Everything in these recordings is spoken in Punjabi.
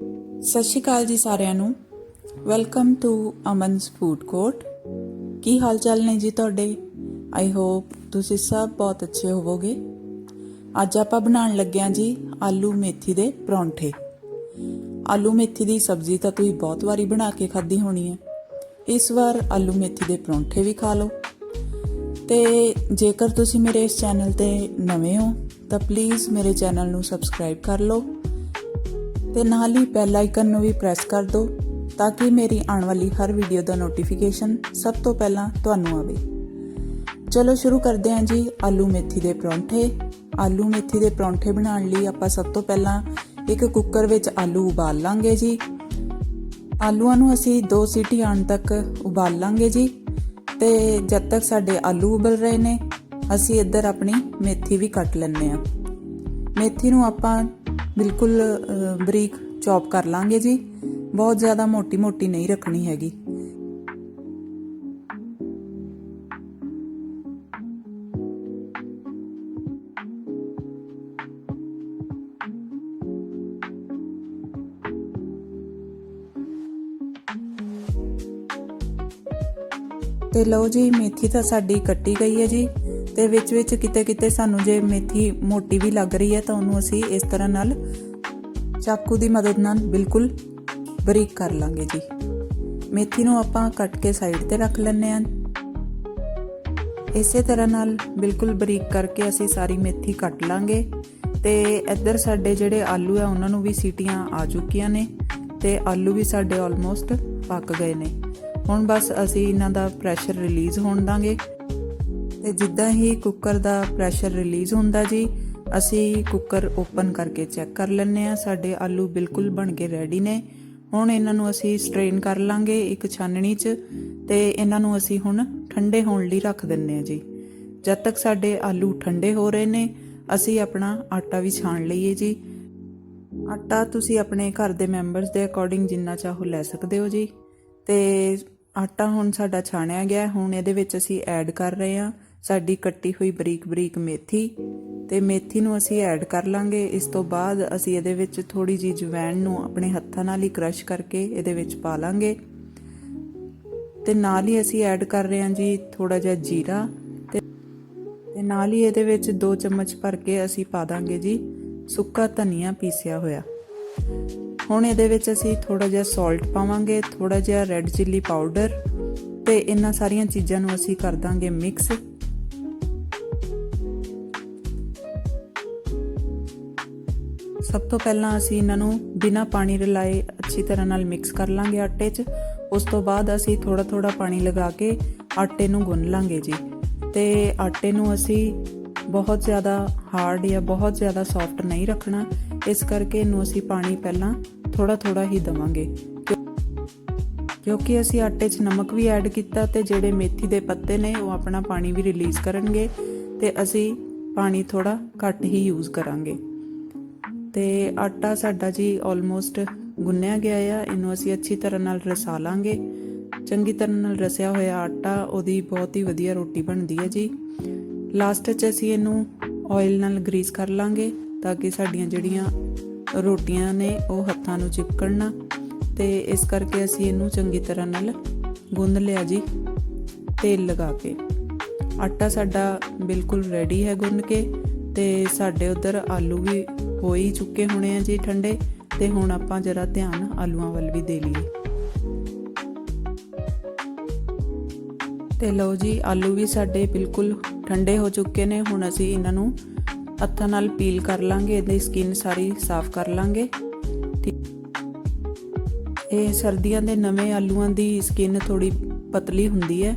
ਸਤਿ ਸ਼੍ਰੀ ਅਕਾਲ ਜੀ ਸਾਰਿਆਂ ਨੂੰ। Welcome to Aman's food court ਕੀ ਹਾਲ ਚਾਲ ਨੇ ਜੀ ਤੁਹਾਡੇ? ਆਈ ਹੋਪ ਤੁਸੀਂ ਸਭ ਬਹੁਤ ਅੱਛੇ ਹੋਵੋਗੇ। ਅੱਜ ਆਪਾਂ ਬਣਾਉਣ ਲੱਗੇ ਲੱਗਿਆਂ ਜੀ ਆਲੂ ਮੇਥੀ ਦੇ ਪਰੌਂਠੇ। ਆਲੂ ਮੇਥੀ ਦੀ ਸਬਜ਼ੀ ਤਾਂ ਤੁਸੀਂ ਬਹੁਤ ਵਾਰੀ ਬਣਾ ਕੇ ਖਾਧੀ ਹੋਣੀ ਹੈ। ਇਸ ਵਾਰ ਆਲੂ ਮੇਥੀ ਦੇ ਪਰੌਂਠੇ ਵੀ ਖਾ ਲਓ। ਤੇ ਜੇਕਰ ਤੁਸੀਂ ਮੇਰੇ ਇਸ ਚੈਨਲ ਤੇ ਨਵੇਂ ਹੋ, ਤਾਂ ਪਲੀਜ਼ ਮੇਰੇ ਚੈਨਲ ਨੂੰ ਸਬਸਕ੍ਰਾਈਬ ਕਰ ਲਓ। ਤੇ ਨਾਲ ਹੀ ਬੈਲ ਆਈਕਨ ਨੂੰ ਵੀ ਪ੍ਰੈਸ ਕਰ ਦਿਓ ਤਾਂ ਕਿ ਮੇਰੀ ਆਉਣ ਵਾਲੀ ਹਰ ਵੀਡੀਓ ਦਾ ਨੋਟੀਫਿਕੇਸ਼ਨ ਸਭ ਤੋਂ ਪਹਿਲਾਂ ਤੁਹਾਨੂੰ ਆਵੇ। ਚਲੋ ਸ਼ੁਰੂ ਕਰਦੇ ਹਾਂ ਜੀ ਆਲੂ ਮੇਥੀ ਦੇ ਪਰੌਂਠੇ। ਆਲੂ ਮੇਥੀ ਦੇ ਪਰੌਂਠੇ ਬਣਾਉਣ ਲਈ ਆਪਾਂ ਸਭ ਤੋਂ ਪਹਿਲਾਂ ਇੱਕ ਕੁੱਕਰ ਵਿੱਚ ਆਲੂ ਉਬਾਲ ਲਾਂਗੇ ਜੀ। ਆਲੂਆਂ ਨੂੰ ਅਸੀਂ 2 ਸੀਟੀ ਆਉਣ ਤੱਕ ਉਬਾਲ ਲਾਂਗੇ ਜੀ ਤੇ ਜਦ ਤੱਕ ਸਾਡੇ ਆਲੂ ਉਬਲ ਰਹੇ ਨੇ, ਅਸੀਂ ਇੱਧਰ ਆਪਣੀ ਮੇਥੀ ਵੀ ਕੱਟ ਲੈਂਦੇ ਆ ਮੇਥੀ ਨੂੰ ਆਪਾਂ ਬਿਲਕੁਲ ਬਰੀਕ ਚੌਪ ਕਰ ਲਾਂਗੇ ਜੀ। ਬਹੁਤ ਜ਼ਿਆਦਾ ਮੋਟੀ ਮੋਟੀ ਨਹੀਂ ਰੱਖਣੀ ਹੈਗੀ। ਤੇ ਲਓ ਜੀ, ਮੇਥੀ ਤਾਂ ਸਾਡੀ ਕੱਟੀ ਗਈ ਹੈ ਜੀ। ਤੇ ਵਿੱਚ ਵਿੱਚ ਕਿਤੇ ਕਿਤੇ ਸਾਨੂੰ ਜੇ ਮੇਥੀ ਮੋਟੀ ਵੀ ਲੱਗ ਰਹੀ ਹੈ ਤਾਂ ਉਹਨੂੰ ਅਸੀਂ ਇਸ ਤਰ੍ਹਾਂ ਨਾਲ ਚਾਕੂ ਦੀ ਮਦਦ ਨਾਲ ਬਿਲਕੁਲ ਬਰੀਕ ਕਰ ਲਾਂਗੇ ਜੀ। ਮੇਥੀ ਨੂੰ ਆਪਾਂ ਕੱਟ ਕੇ ਸਾਈਡ ਤੇ ਰੱਖ ਲੈਣੇ ਆਂ ਇਸੇ ਤਰ੍ਹਾਂ ਨਾਲ ਬਿਲਕੁਲ ਬਰੀਕ ਕਰਕੇ ਅਸੀਂ ਸਾਰੀ ਮੇਥੀ ਕੱਟ ਲਾਂਗੇ ਤੇ ਇੱਧਰ ਸਾਡੇ ਜਿਹੜੇ ਆਲੂ ਆ, ਉਹਨਾਂ ਨੂੰ ਵੀ ਸੀਟੀਆਂ ਆ ਚੁੱਕੀਆਂ ਨੇ ਤੇ ਆਲੂ ਵੀ ਸਾਡੇ ਆਲਮੋਸਟ ਪੱਕ ਗਏ ਨੇ। ਹੁਣ ਬਸ ਅਸੀਂ ਇਹਨਾਂ ਦਾ ਪ੍ਰੈਸ਼ਰ ਰਿਲੀਜ਼ ਹੋਣ ਦਾਂਗੇ। ਤੇ ਜਿੱਦਾਂ ਹੀ ਕੁੱਕਰ ਦਾ ਪ੍ਰੈਸ਼ਰ ਰਿਲੀਜ਼ ਹੁੰਦਾ ਜੀ, ਅਸੀਂ ਕੁੱਕਰ ਓਪਨ ਕਰਕੇ ਚੈੱਕ ਕਰ ਲੈਂਦੇ ਆ ਸਾਡੇ ਆਲੂ ਬਿਲਕੁਲ ਬਣ ਕੇ ਰੈਡੀ ਨੇ। ਹੁਣ ਇਹਨਾਂ ਨੂੰ ਅਸੀਂ ਸਟ੍ਰੇਨ ਕਰ ਲਾਂਗੇ ਇੱਕ ਛਾਨਣੀ 'ਚ ਤੇ ਇਹਨਾਂ ਨੂੰ ਅਸੀਂ ਹੁਣ ਠੰਡੇ ਹੋਣ ਲਈ ਰੱਖ ਦਿੰਨੇ ਆ ਜੀ। ਜਦ ਤੱਕ ਸਾਡੇ ਆਲੂ ਠੰਡੇ ਹੋ ਰਹੇ ਨੇ, ਅਸੀਂ ਆਪਣਾ ਆਟਾ ਵੀ ਛਾਣ ਲਈਏ ਜੀ। ਆਟਾ ਤੁਸੀਂ ਆਪਣੇ ਘਰ ਦੇ ਮੈਂਬਰਸ ਦੇ ਅਕੋਰਡਿੰਗ ਜਿੰਨਾ ਚਾਹੋ ਲੈ ਸਕਦੇ ਹੋ ਜੀ। ਤੇ ਆਟਾ ਹੁਣ ਸਾਡਾ ਛਾਣਿਆ ਗਿਆ, ਹੁਣ ਇਹਦੇ ਵਿੱਚ ਅਸੀਂ ਐਡ ਕਰ ਰਹੇ ਹਾਂ। ਸਾਡੀ ਕੱਟੀ ਹੋਈ ਬਰੀਕ ਬਰੀਕ ਮੇਥੀ ਤੇ ਮੇਥੀ ਨੂੰ ਅਸੀਂ ਐਡ ਕਰ ਲਾਂਗੇ। ਇਸ ਤੋਂ ਬਾਅਦ ਅਸੀਂ ਇਹਦੇ ਵਿੱਚ ਥੋੜੀ ਜੀ ਜਵੈਣ ਨੂੰ ਆਪਣੇ ਹੱਥਾਂ ਨਾਲ ਹੀ ਕ੍ਰਸ਼ ਕਰਕੇ ਇਹਦੇ ਵਿੱਚ ਪਾ ਲਾਂਗੇ। ਤੇ ਨਾਲ ਹੀ ਅਸੀਂ ਐਡ ਕਰ ਰਹੇ ਹਾਂ ਜੀ ਥੋੜਾ ਜਿਹਾ ਜੀਰਾ ਤੇ ਤੇ ਨਾਲ ਹੀ ਇਹਦੇ ਵਿੱਚ 2 ਚਮਚ ਭਰ ਕੇ ਅਸੀਂ ਪਾ ਦਾਂਗੇ ਜੀ ਸੁੱਕਾ ਧਨੀਆ ਪੀਸਿਆ ਹੋਇਆ। ਹੁਣ ਇਹਦੇ ਵਿੱਚ ਅਸੀਂ ਥੋੜਾ ਜਿਹਾ ਸਾਲਟ ਪਾਵਾਂਗੇ ਥੋੜਾ ਜਿਹਾ ਰੈੱਡ ਚਿੱਲੀ ਪਾਊਡਰ ਤੇ ਇਹਨਾਂ ਸਾਰੀਆਂ ਚੀਜ਼ਾਂ ਨੂੰ ਅਸੀਂ ਕਰ ਦਾਂਗੇ ਮਿਕਸ ਸਭ ਤੋਂ ਪਹਿਲਾਂ ਅਸੀਂ ਇਹਨਾਂ ਨੂੰ ਬਿਨਾਂ ਪਾਣੀ ਰਲਾਏ ਅੱਛੀ ਤਰ੍ਹਾਂ ਨਾਲ ਮਿਕਸ ਕਰ ਲਾਂਗੇ ਆਟੇ 'ਚ। ਉਸ ਤੋਂ ਬਾਅਦ ਅਸੀਂ ਥੋੜਾ ਥੋੜਾ ਪਾਣੀ ਲਗਾ ਕੇ ਆਟੇ ਨੂੰ ਗੁੰਨ ਲਾਂਗੇ ਜੀ। ਤੇ ਆਟੇ ਨੂੰ ਅਸੀਂ ਬਹੁਤ ਜ਼ਿਆਦਾ ਹਾਰਡ ਜਾਂ ਬਹੁਤ ਜ਼ਿਆਦਾ ਸੌਫਟ ਨਹੀਂ ਰੱਖਣਾ। ਇਸ ਕਰਕੇ ਇਹਨੂੰ ਅਸੀਂ ਪਾਣੀ ਪਹਿਲਾਂ ਥੋੜਾ ਥੋੜਾ ਹੀ ਦਵਾਂਗੇ। ਕਿਉਂਕਿ ਅਸੀਂ ਆਟੇ 'ਚ ਨਮਕ ਵੀ ਐਡ ਕੀਤਾ ਤੇ ਜਿਹੜੇ ਮੇਥੀ ਦੇ ਪੱਤੇ ਨੇ ਉਹ ਆਪਣਾ ਪਾਣੀ ਵੀ ਰਿਲੀਜ਼ ਕਰਨਗੇ ਤੇ ਅਸੀਂ ਪਾਣੀ ਥੋੜਾ ਘੱਟ ਹੀ ਯੂਜ਼ ਕਰਾਂਗੇ। ਤੇ ਆਟਾ ਸਾਡਾ ਜੀ ਆਲਮੋਸਟ ਗੁੰਨਿਆ ਗਿਆ ਆ। ਇਹਨੂੰ ਅਸੀਂ ਅੱਛੀ ਤਰ੍ਹਾਂ ਨਾਲ ਰਸਾ ਲਾਂਗੇ। ਚੰਗੀ ਤਰ੍ਹਾਂ ਨਾਲ ਰਸਿਆ ਹੋਇਆ ਆਟਾ, ਉਹਦੀ ਬਹੁਤ ਹੀ ਵਧੀਆ ਰੋਟੀ ਬਣਦੀ ਹੈ ਜੀ। ਲਾਸਟ 'ਚ ਅਸੀਂ ਇਹਨੂੰ ਆਇਲ ਨਾਲ ਗਰੀਸ ਕਰ ਲਾਂਗੇ ਤਾਂ ਕਿ ਸਾਡੀਆਂ ਜਿਹੜੀਆਂ ਰੋਟੀਆਂ ਨੇ, ਉਹ ਹੱਥਾਂ ਨੂੰ ਚਿਪਕਣ ਨਾ। ਤੇ ਇਸ ਕਰਕੇ ਅਸੀਂ ਇਹਨੂੰ ਚੰਗੀ ਤਰ੍ਹਾਂ ਨਾਲ ਗੁੰਨ ਲਿਆ ਜੀ, ਤੇਲ ਲਗਾ ਕੇ। ਆਟਾ ਸਾਡਾ ਬਿਲਕੁਲ ਰੈਡੀ ਹੈ ਗੁੰਨ ਕੇ ਤੇ ਸਾਡੇ ਉਧਰ ਆਲੂ ਵੀ ਹੋ ਹੀ ਚੁੱਕੇ ਹੋਣੇ ਆ ਜੀ ਠੰਡੇ, ਤੇ ਹੁਣ ਆਪਾਂ ਜਰਾ ਧਿਆਨ ਆਲੂਆਂ ਵੱਲ ਵੀ ਦੇ ਲਈਏ। ਤੇ ਲਓ ਜੀ, ਆਲੂ ਵੀ ਸਾਡੇ ਬਿਲਕੁਲ ਠੰਡੇ ਹੋ ਚੁੱਕੇ ਨੇ। ਹੁਣ ਅਸੀਂ ਇਹਨਾਂ ਨੂੰ ਹੱਥਾਂ ਨਾਲ ਪੀਲ ਕਰ ਲਾਂਗੇ, ਇਹਦੀ ਸਕਿਨ ਸਾਰੀ ਸਾਫ਼ ਕਰ ਲਾਂਗੇ। ਇਹ ਸਰਦੀਆਂ ਦੇ ਨਵੇਂ ਆਲੂਆਂ ਦੀ ਸਕਿਨ ਥੋੜੀ ਪਤਲੀ ਹੁੰਦੀ ਹੈ,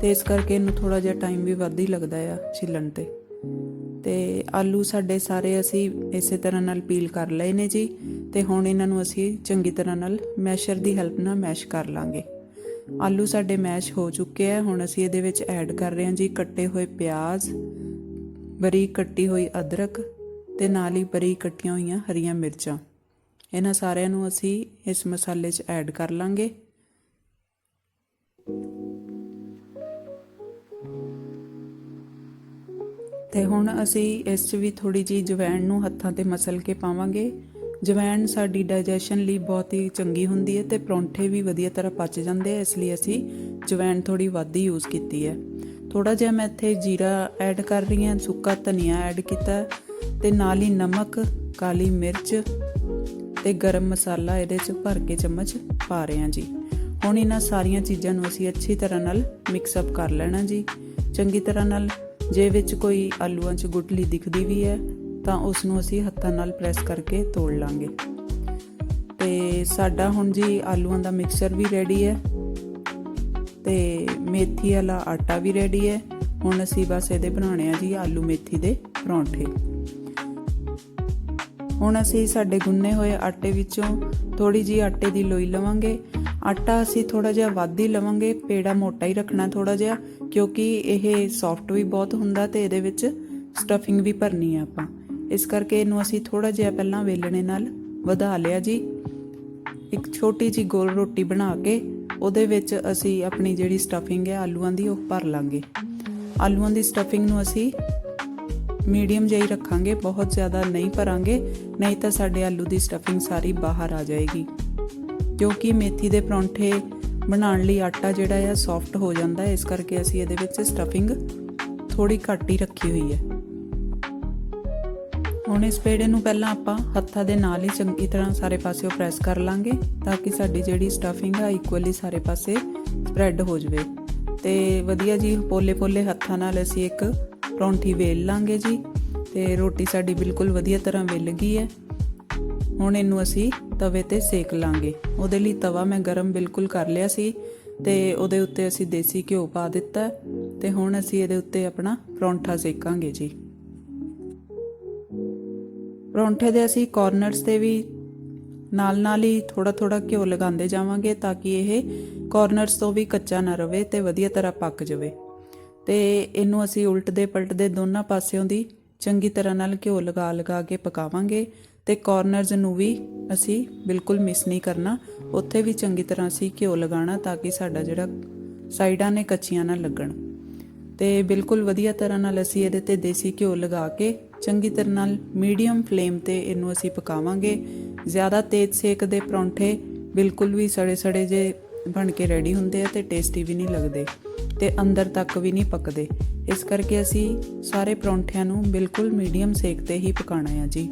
ਤੇ ਇਸ ਕਰਕੇ ਇਹਨੂੰ ਥੋੜਾ ਜਿਹਾ ਟਾਈਮ ਵੀ ਵੱਧ ਹੀ ਲੱਗਦਾ ਆ ਛਿੱਲਣ ਤੇ। ਤੇ ਆਲੂ ਸਾਡੇ ਸਾਰੇ ਅਸੀਂ ਇਸੇ ਤਰ੍ਹਾਂ ਨਾਲ ਪੀਲ ਕਰ ਲਏ ਨੇ ਜੀ ਤੇ ਹੁਣ ਇਹਨਾਂ ਨੂੰ ਅਸੀਂ ਚੰਗੀ ਤਰ੍ਹਾਂ ਨਾਲ ਮੈਸ਼ਰ ਦੀ ਹੈਲਪ ਨਾਲ ਮੈਸ਼ ਕਰ ਲਾਂਗੇ। ਆਲੂ ਸਾਡੇ ਮੈਸ਼ ਹੋ ਚੁੱਕੇ ਆ, ਹੁਣ ਅਸੀਂ ਇਹਦੇ ਵਿੱਚ ਐਡ ਕਰ ਰਹੇ ਹਾਂ ਜੀ ਕੱਟੇ ਹੋਏ ਪਿਆਜ਼ ਬਰੀਕ ਕੱਟੀ ਹੋਈ ਅਦਰਕ ਤੇ ਨਾਲ ਹੀ ਬਰੀਕ ਕੱਟੀਆਂ ਹੋਈਆਂ ਹਰੀਆਂ ਮਿਰਚਾਂ। ਇਹਨਾਂ ਸਾਰਿਆਂ ਨੂੰ ਅਸੀਂ ਇਸ ਮਸਾਲੇ 'ਚ ਐਡ ਕਰ ਲਾਂਗੇ। ਤੇ ਹੁਣ ਅਸੀਂ ਇਸ 'ਚ ਵੀ ਥੋੜੀ ਜੀ ਜਵੈਣ ਨੂੰ ਹੱਥਾਂ ਤੇ ਮਸਲ ਕੇ ਪਾਵਾਂਗੇ। ਜਵੈਣ ਸਾਡੀ ਡਾਈਜੈਸ਼ਨ ਲਈ ਬਹੁਤ ਹੀ ਚੰਗੀ ਹੁੰਦੀ ਹੈ ਤੇ ਪਰੌਂਠੇ ਵੀ ਵਧੀਆ ਤਰ੍ਹਾਂ ਪਚ ਜਾਂਦੇ ਆ, ਇਸ ਲਈ ਅਸੀਂ ਜਵੈਣ ਥੋੜੀ ਵੱਧ ਹੀ ਯੂਜ਼ ਕੀਤੀ ਹੈ। ਥੋੜਾ ਜਿਹਾ ਮੈਂ ਇੱਥੇ ਜੀਰਾ ਐਡ ਕਰ ਰਹੀ ਹਾਂ, ਸੁੱਕਾ ਧਨੀਆ ਐਡ ਕੀਤਾ, ਤੇ ਨਾਲ ਹੀ ਨਮਕ, ਕਾਲੀ ਮਿਰਚ ਤੇ ਗਰਮ ਮਸਾਲਾ ਇਹਦੇ ਚ ਭਰ ਕੇ ਚਮਚ ਪਾ ਰਹੇ ਹਾਂ ਜੀ। ਹੁਣ ਇਹਨਾਂ ਸਾਰੀਆਂ ਚੀਜ਼ਾਂ ਨੂੰ ਅਸੀਂ ਅੱਛੀ ਤਰ੍ਹਾਂ ਨਾਲ ਮਿਕਸ ਅਪ ਕਰ ਲੈਣਾ ਜੀ। ਚੰਗੀ ਤਰ੍ਹਾਂ ਨਾਲ ਜੇ ਵਿੱਚ ਕੋਈ ਆਲੂਆਂ 'ਚ ਗੁਟਲੀ ਦਿਖਦੀ ਵੀ ਹੈ, ਤਾਂ ਉਸ ਨੂੰ ਅਸੀਂ ਹੱਥਾਂ ਨਾਲ ਪ੍ਰੈਸ ਕਰਕੇ ਤੋੜ ਲਾਂਗੇ। ਤੇ ਸਾਡਾ ਹੁਣ ਜੀ ਆਲੂਆਂ ਦਾ ਮਿਕਸਚਰ ਵੀ ਰੈਡੀ ਹੈ। ਤੇ ਮੇਥੀ ਵਾਲਾ ਆਟਾ ਵੀ ਰੈਡੀ ਹੈ। ਹੁਣ ਅਸੀਂ ਬਸ ਇਹਦੇ ਬਣਾਉਣੇ ਆ ਜੀ ਆਲੂ ਮੇਥੀ ਦੇ ਪਰੌਂਠੇ। ਹੁਣ ਅਸੀਂ ਸਾਡੇ ਗੁੰਨੇ ਹੋਏ ਆਟੇ ਵਿੱਚੋਂ ਥੋੜੀ ਜੀ ਆਟੇ ਦੀ ਲੋਈ ਲਵਾਂਗੇ। ਆਟਾ ਅਸੀਂ ਥੋੜਾ ਜਿਹਾ ਵੱਧ ਹੀ ਲਵਾਂਗੇ, ਪੇੜਾ ਮੋਟਾ ਹੀ ਰੱਖਣਾ ਥੋੜਾ ਜਿਹਾ, ਕਿਉਂਕਿ ਇਹ ਸੌਫਟ ਵੀ ਬਹੁਤ ਹੁੰਦਾ ਤੇ ਇਹਦੇ ਵਿੱਚ ਸਟਫਿੰਗ ਵੀ ਭਰਨੀ ਆ ਆਪਾਂ। ਇਸ ਕਰਕੇ ਇਹਨੂੰ ਅਸੀਂ ਥੋੜਾ ਜਿਹਾ ਪਹਿਲਾਂ ਵੇਲਣੇ ਨਾਲ ਵਧਾ ਲਿਆ ਜੀ। ਇੱਕ ਛੋਟੀ ਜੀ ਗੋਲ ਰੋਟੀ ਬਣਾ ਕੇ ਉਹਦੇ ਵਿੱਚ ਅਸੀਂ ਆਪਣੀ ਜਿਹੜੀ ਸਟਫਿੰਗ ਹੈ ਆਲੂਆਂ ਦੀ ਉਹ ਭਰ ਲਾਂਗੇ। ਆਲੂਆਂ ਦੀ ਸਟਫਿੰਗ ਨੂੰ ਅਸੀਂ ਮੀਡੀਅਮ ਜਿਹੀ ਰੱਖਾਂਗੇ, ਬਹੁਤ ਜ਼ਿਆਦਾ ਨਹੀਂ ਭਰਾਂਗੇ, ਨਹੀਂ ਤਾਂ ਸਾਡੇ ਆਲੂ ਦੀ ਸਟਫਿੰਗ ਸਾਰੀ ਬਾਹਰ ਆ ਜਾਏਗੀ। ਕਿਉਂਕਿ ਮੇਥੀ ਦੇ ਪਰੌਂਠੇ ਬਣਾਉਣ ਲਈ ਆਟਾ ਜਿਹੜਾ ਆ ਸੌਫਟ ਹੋ ਜਾਂਦਾ ਹੈ, ਇਸ ਕਰਕੇ ਅਸੀਂ ਇਹਦੇ ਵਿੱਚ ਸਟਫਿੰਗ ਥੋੜੀ ਘੱਟ ਹੀ ਰੱਖੀ ਹੋਈ ਹੈ। ਹੁਣ ਇਸ ਪੇੜੇ ਨੂੰ ਪਹਿਲਾਂ ਆਪਾਂ ਹੱਥਾਂ ਦੇ ਨਾਲ ਹੀ ਚੰਗੀ ਤਰ੍ਹਾਂ ਸਾਰੇ ਪਾਸਿਓਂ ਪ੍ਰੈਸ ਕਰ ਲਾਂਗੇ ਤਾਂ ਕਿ ਸਾਡੀ ਜਿਹੜੀ ਸਟਫਿੰਗ ਆ ਇਕੁਅਲੀ ਸਾਰੇ ਪਾਸੇ ਸਪਰੈਡ ਹੋ ਜਾਵੇ। ਤੇ ਵਧੀਆ ਜੀ, ਪੋਲੇ-ਪੋਲੇ ਹੱਥਾਂ ਨਾਲ ਅਸੀਂ ਇੱਕ ਪਰੌਂਠੀ ਵੇਲ ਲਾਂਗੇ ਜੀ ਤੇ ਰੋਟੀ ਸਾਡੀ ਬਿਲਕੁਲ ਵਧੀਆ ਤਰ੍ਹਾਂ ਵੇਲ ਗਈ ਹੈ। ਹੁਣ ਇਹਨੂੰ ਅਸੀਂ ਤਵੇ ਤੇ ਸੇਕ ਲਾਂਗੇ। ਉਹਦੇ ਲਈ ਤਵਾ ਮੈਂ ਗਰਮ ਬਿਲਕੁਲ ਕਰ ਲਿਆ ਸੀ ਤੇ ਉਹਦੇ ਉੱਤੇ ਅਸੀਂ ਦੇਸੀ ਘਿਓ ਪਾ ਦਿੱਤਾ ਤੇ ਹੁਣ ਅਸੀਂ ਇਹਦੇ ਉੱਤੇ ਆਪਣਾ ਪਰੌਂਠਾ ਸੇਕਾਂਗੇ ਜੀ। ਪਰੌਂਠੇ ਦੇ ਅਸੀਂ ਕਾਰਨਰਸ ਤੇ ਵੀ ਨਾਲ ਨਾਲ ਹੀ ਥੋੜਾ ਥੋੜਾ ਘਿਓ ਲਗਾਉਂਦੇ ਜਾਵਾਂਗੇ ਤਾਂ ਕਿ ਇਹ ਕਾਰਨਰਸ ਤੋਂ ਵੀ ਕੱਚਾ ਨਾ ਰਵੇ ਤੇ ਵਧੀਆ ਤਰ੍ਹਾਂ ਪੱਕ ਜਾਵੇ। ਤੇ ਇਹਨੂੰ ਅਸੀਂ ਉਲਟਦੇ ਪਲਟਦੇ ਦੋਨਾਂ ਪਾਸਿਓਂ ਦੀ ਚੰਗੀ ਤਰ੍ਹਾਂ ਨਾਲ ਘਿਓ ਲਗਾ ਲਗਾ ਕੇ ਪਕਾਵਾਂਗੇ ਤੇ ਕਾਰਨਰਸ ਨੂੰ ਵੀ ਅਸੀਂ ਬਿਲਕੁਲ ਮਿਸ ਨਹੀਂ ਕਰਨਾ। ਉੱਥੇ ਵੀ ਚੰਗੀ ਤਰ੍ਹਾਂ ਅਸੀਂ ਘਿਓ ਲਗਾਉਣਾ ਤਾਂ ਕਿ ਸਾਡਾ ਜਿਹੜਾ ਸਾਈਡਾਂ ਨੇ ਕੱਚੀਆਂ ਨਾ ਲੱਗਣ। ਤੇ ਬਿਲਕੁਲ ਵਧੀਆ ਤਰ੍ਹਾਂ ਨਾਲ ਅਸੀਂ ਇਹਦੇ ਤੇ ਦੇਸੀ ਘਿਓ ਲਗਾ ਕੇ ਚੰਗੀ ਤਰ੍ਹਾਂ ਨਾਲ ਮੀਡੀਅਮ ਫਲੇਮ ਤੇ ਇਹਨੂੰ ਅਸੀਂ ਪਕਾਵਾਂਗੇ। ਜ਼ਿਆਦਾ ਤੇਜ਼ ਸੇਕ ਦੇ ਪਰੌਂਠੇ ਬਿਲਕੁਲ ਵੀ ਸੜੇ ਸੜੇ ਜੇ ਬਣ ਕੇ ਰੈਡੀ ਹੁੰਦੇ ਆ ਤੇ ਟੇਸਟੀ ਵੀ ਨਹੀਂ ਲੱਗਦੇ ਤੇ ਅੰਦਰ ਤੱਕ ਵੀ ਨਹੀਂ ਪੱਕਦੇ। ਇਸ ਕਰਕੇ ਅਸੀਂ ਸਾਰੇ ਪਰੌਂਠਿਆਂ ਨੂੰ ਬਿਲਕੁਲ ਮੀਡੀਅਮ ਸੇਕ ਤੇ ਹੀ ਪਕਾਉਣਾ ਹੈ ਜੀ।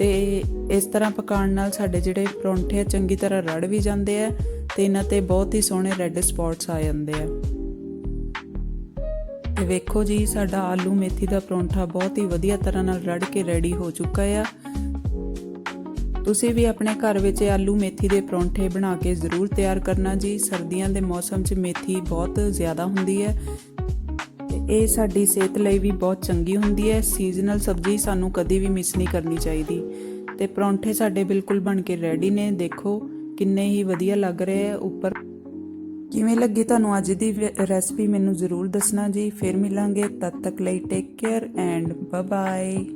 ਤੇ ਇਸ ਤਰ੍ਹਾਂ ਪਕਾਉਣ ਨਾਲ ਸਾਡੇ ਜਿਹੜੇ ਪਰੌਂਠੇ ਆ, ਚੰਗੀ ਤਰ੍ਹਾਂ ਰੜ ਵੀ ਜਾਂਦੇ ਆ ਤੇ ਇਹਨਾਂ ਤੇ ਬਹੁਤ ਹੀ ਸੋਹਣੇ ਰੈੱਡ ਸਪੌਟਸ ਆ ਜਾਂਦੇ ਆ। ਤੇ ਵੇਖੋ ਜੀ, ਸਾਡਾ ਆਲੂ ਮੇਥੀ ਦਾ ਪਰੌਂਠਾ ਬਹੁਤ ਹੀ ਵਧੀਆ ਤਰ੍ਹਾਂ ਨਾਲ ਰੜ ਕੇ ਰੈਡੀ ਹੋ ਚੁੱਕਾ ਆ। ਤੁਸੀਂ ਵੀ ਆਪਣੇ ਘਰ ਵਿੱਚ ਆਲੂ ਮੇਥੀ ਦੇ ਪਰੌਂਠੇ ਬਣਾ ਕੇ ਜ਼ਰੂਰ ਤਿਆਰ ਕਰਨਾ ਜੀ। ਸਰਦੀਆਂ ਦੇ ਮੌਸਮ 'ਚ ਮੇਥੀ ਬਹੁਤ ਜ਼ਿਆਦਾ ਹੁੰਦੀ ਹੈ ਇਹ ਸਾਡੀ ਸਿਹਤ ਲਈ ਵੀ ਬਹੁਤ ਚੰਗੀ ਹੁੰਦੀ ਹੈ। ਸੀਜ਼ਨਲ ਸਬਜ਼ੀ ਸਾਨੂੰ ਕਦੀ ਵੀ ਮਿਸ ਨਹੀਂ ਕਰਨੀ ਚਾਹੀਦੀ। ਤੇ ਪਰੌਂਠੇ ਸਾਡੇ ਬਿਲਕੁਲ ਬਣ ਕੇ ਰੈਡੀ ਨੇ। ਦੇਖੋ ਕਿੰਨੇ ਹੀ ਵਧੀਆ ਲੱਗ ਰਹੇ ਹੈ ਉੱਪਰ ਕਿਵੇਂ ਲੱਗੀ ਤੁਹਾਨੂੰ ਅੱਜ ਦੀ ਰੈਸਪੀ ਮੈਨੂੰ ਜ਼ਰੂਰ ਦੱਸਣਾ ਜੀ। ਫਿਰ ਮਿਲਾਂਗੇ। ਤਦ ਤੱਕ ਲਈ take care and bye bye